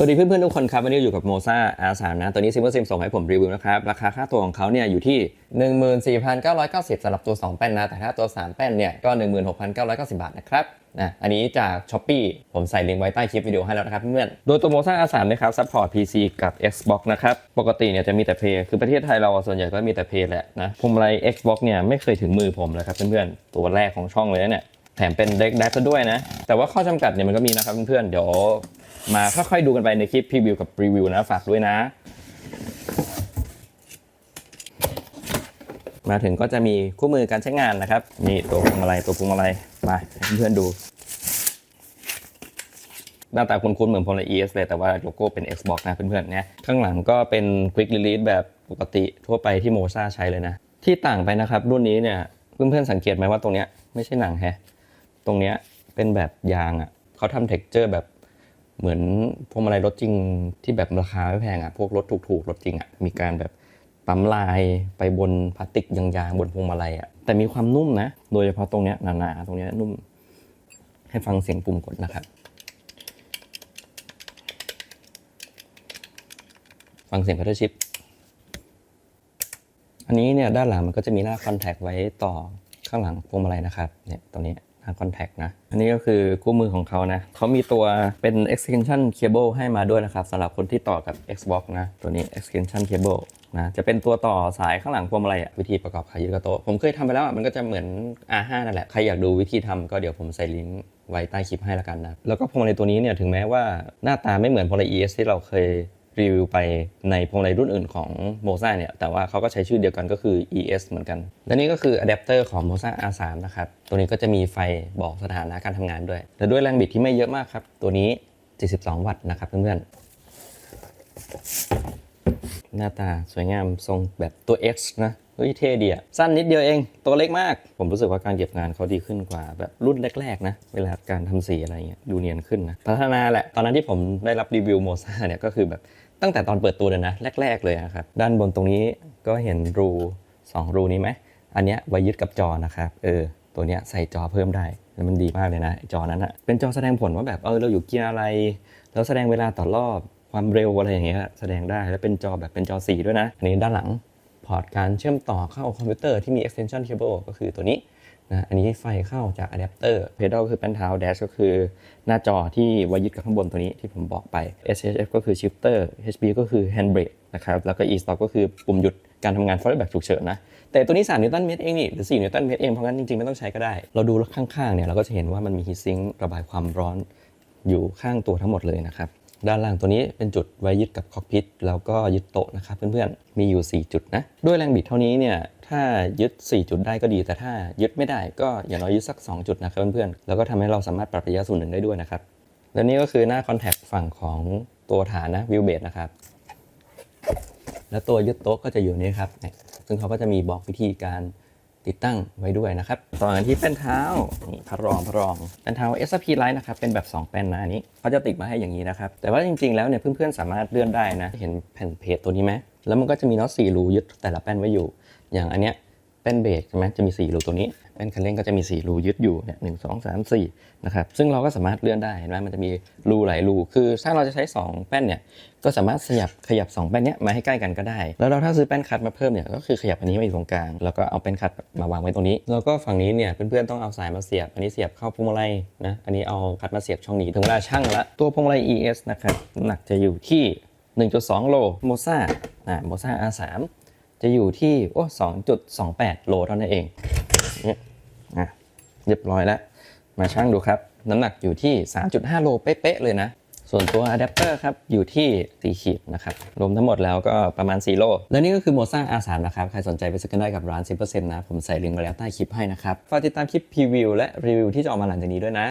สวัสดีเพื่อนๆทุกคนครับ วันนี้อยู่กับโมซ่า R3 นะ ตัวนี้ซิมเ l อร์ซิมส่งให้ผมรีวิวนะครับ ราคาค่าตัวของเขาเนี่ยอยู่ที่ 14,990สำหรับตัว 2 แป้นนะ แต่ถ้าตัว 3 แป้นเนี่ยก็ 16,990 บาทนะครับนะอันนี้จาก s h อ p e e ผมใส่ลิงก์ไว้ใต้คลิปวิดีโอให้แล้วนะครับเพื่อนโดยตัวโมซ่า R3 นะครับซัพพอร์ต PC กับ Xbox นะครับ ปกติเนี่ยจะมีแต่ Play คือประเทศไทยเราส่วนใหญ่ก็มีแต่ Play แหละนะพวงมาลัย Xbox เนี่ยไม่เคยถึงมือผมเลยครับเพื่อนๆตัวแรกของช่องเลยเนี่ยแถมเป็นเด็กแดซะด้วยนะแต่ว่าข้อจำกัดเนี่ยมันก็มีนะครับเพื่อนๆเดี๋ยว มาค่อยๆดูกันไปในคลิปพรีวิวกับรีวิวนะฝากด้วยนะ มาถึงก็จะมีคู่มือการใช้งานนะครับนี่ตัวพวงมาลัยตัวพวงมาลัยมาเพื่อนๆดูหน้าตาคุ้นๆเหมือนพวงมาลัย ES เลยแต่ว่าโลโก้เป็น Xbox นะเพื่อนๆเนี่ยข้างหลังก็เป็น Quick Release แบบปกติทั่วไปที่โมซ่าใช้เลยนะ ที่ต่างไปนะครับ รุ่นนี้เนี่ยเพื่อนๆสังเกตไหมว่าตรงเนี้ยไม่ใช่หนังแฮะ ตรงเนี้ยเป็นแบบยางอะเขาทำเท็กเจอร์แบบ เหมือนพวงมาลัยรถจริงที่แบบราคาไม่แพงอะพวกรถถูกๆรถจริงอะมีการแบบปั๊มลายไปบนพลาสติกยางๆบนพวงมาลัยอะแต่มีความนุ่มนะ โดยเฉพาะตรงเนี้ยหนาๆตรงเนี้ยนุ่ม ให้ฟังเสียงปุ่มกดนะครับ ฟังเสียงพัตเตอร์ชิปอันนี้เนี่ยด้านหลังมันก็จะมีหน้าคอนแทคไว้ต่อข้างหลังพวงมาลัยนะครับเนี่ยตรงนี้ หน้าคอนแทคนะ อันนี้ก็คือคู่มือของเขานะเขามีตัวเป็น extension cable ให้มาด้วยนะครับสำหรับคนที่ต่อกับ Xbox นะ ตัวนี้ extension cable นะจะเป็นตัวต่อสายข้างหลังพวงมาลัยอะวิธีประกอบขายึดกระโต๊ะผมเคยทำไปแล้วมันก็จะเหมือน R5 นั่นแหละ ใครอยากดูวิธีทำก็เดี๋ยวผมใส่ลิงก์ไว้ใต้คลิปให้ละกันนะแล้วก็พวงมาลัยตัวนี้เนี่ยถึงแม้ว่าหน้าตาไม่เหมือนพวงมาลัย ES ที่เราเคย รีวิวไปในพวงมาลัยรุ่นอื่นของ m o ซ a เนี่ย แต่ว่าเขาก็ใช้ชื่อเดียวกันก็คือ ES เหมือนกัน และนี่ก็คืออะแดปเตอร์ของ m o z a R3 นะครับ ตัวนี้ก็จะมีไฟบอกสถานะการทำงานด้วย และด้วยแรงบิดที่ไม่เยอะมากครับ ตัวนี้ 72 วัตต์นะครับเพื่อนๆ หน้าตาสวยงามทรงแบบตัว X นะ เฮ้ยเท่ดีอะสั้นนิดเดียวเอง ตัวเล็กมาก ผมรู้สึกว่าการเก็บงานเขาดีขึ้นกว่าแบบรุ่นแรก ๆ นะ เวลาการทำสีอะไรเงี้ยดูเนียนขึ้นนะ พัฒนาแหละ ตอนนั้นที่ผมได้รับรีวิวโมซาเนี่ยก็คือแบบตั้งแต่ตอนเปิดตัวเลยนะ แรก ๆ เลยนะครับ ด้านบนตรงนี้ก็เห็นรู 2 รูนี้ไหม อันเนี้ยไว้ยึดกับจอนะครับ เออ ตัวเนี้ยใส่จอเพิ่มได้แล้วมันดีมากเลยนะจอนั้นอะเป็นจอแสดงผลว่าแบบเออเราอยู่เกียร์อะไร แล้วแสดงเวลาต่อรอบความเร็วอะไรอย่างเงี้ยแสดงได้แล้วเป็นจอแบบเป็นจอสีด้วยนะอันนี้ด้านหลัง พอร์ตการเชื่อมต่อเข้าคอมพิวเตอร์ที่มี extension cable ก็คือตัวนี้นะอันนี้ไฟเข้าจากอะแดปเตอร์เพดาลก็คือแป้นเท้า dash ก็คือหน้าจอที่ไว้ยึดกับข้างบนตัวนี้ที่ผมบอกไป SHF ก็คือ shifter HB ก็คือ handbrake นะครับแล้วก็ e-stop ก็คือปุ่มหยุดการทำงาน forward back ฉุกเฉินนะ แต่ตัวนี้ 3 นิวตันเมตรเองนี่หรือ 4 นิวตันเมตรเองเพราะงั้นจริงๆ ไม่ต้องใช้ก็ได้ เราดูข้างๆเนี่ยเราก็จะเห็นว่ามันมี heat sink ระบายความร้อนอยู่ข้างตัวทั้งหมดเลยนะครับ ด้านล่างตัวนี้เป็นจุดไว้ยึดกับคอกพิทแล้วก็ยึดโต๊ะนะครับเพื่อนๆ มีอยู่ 4 จุดนะ ด้วยแรงบิดเท่านี้เนี่ยถ้ายึด 4 จุดได้ก็ดี แต่ถ้ายึดไม่ได้ก็อย่างน้อยยึดสัก 2 จุดนะครับเพื่อนๆ แล้วก็ทำให้เราสามารถปรับระยะศูนหนึ่งได้ด้วยนะครับ และนี่ก็คือหน้าคอนแทคฝั่งของตัวฐานนะวิวเบดนะครับ แล้วตัวยึดโต๊ะก็จะอยู่นี่ครับ ซึ่งเขาก็จะมีบอกวิธีการ ติดตั้งไว้ด้วยนะครับ ต่อกันที่แป้นเท้านี่พระรองพระรองแป้นเท้า SP Lite นะครับเป็นแบบ 2 แป้นนะอันนี้เขาจะติดมาให้อย่างนี้นะครับ แต่ว่าจริงๆแล้วเนี่ยเพื่อนๆสามารถเลื่อนได้นะ เห็นแผ่นเพจตัวนี้ไหมแล้วมันก็จะมีน็อตสี่รูยึดแต่ละแป้นไว้อยู่ อย่างอันเนี้ยแป้นเบรกใช่ไหมจะมี4รูตัวนี้ แป้นคันเร่งก็จะมี 4 รูยึดอยู่เนี่ยหนึ่งสองสามสี่นะครับซึ่งเราก็สามารถเลื่อนได้เห็นไหมมันจะมีรูหลายรู คือถ้าเราจะใช้ 2 แป้นเนี่ยก็สามารถขยับขยับ 2 แป้นเนี้ยมาให้ใกล้กันก็ได้ แล้วเราถ้าซื้อแป้นคัดมาเพิ่มเนี่ยก็คือขยับอันนี้มาอยู่ตรงกลางแล้วก็เอาแป้นคัดมาวางไว้ตรงนี้ แล้วก็ฝั่งนี้เนี่ยเพื่อนๆต้องเอาสายมาเสียบ อันนี้เสียบเข้าพวงมาลัยนะอันนี้เอาคัดมาเสียบช่องนี้ถึงเวลาช่างละตัวพวงมาลัย ES นะครับหนักจะอยู่ที่ 1.2 โลโมซ่าอ่าโมซ่า R3 จะอยู่ที่โอ้2.28 โลเท่านั้นเองเนี่ย อะเรียบร้อยแล้ว มาช่างดูครับ น้ำหนักอยู่ที่ 3.5 โลเป๊ะๆเลยนะ ส่วนตัวอะแดปเตอร์ครับ อยู่ที่ 4 ขีดนะครับ รวมทั้งหมดแล้วก็ประมาณ 4 โล และนี่ก็คือโมซ่า R3 นะครับ ใครสนใจไปซื้อกันได้กับร้าน 10%นะ ผมใส่ลิงก์ไว้แล้วใต้คลิปให้นะครับ ฝากติดตามคลิปพรีวิวและรีวิวที่จะออกมาหลังจากนี้ด้วยนะ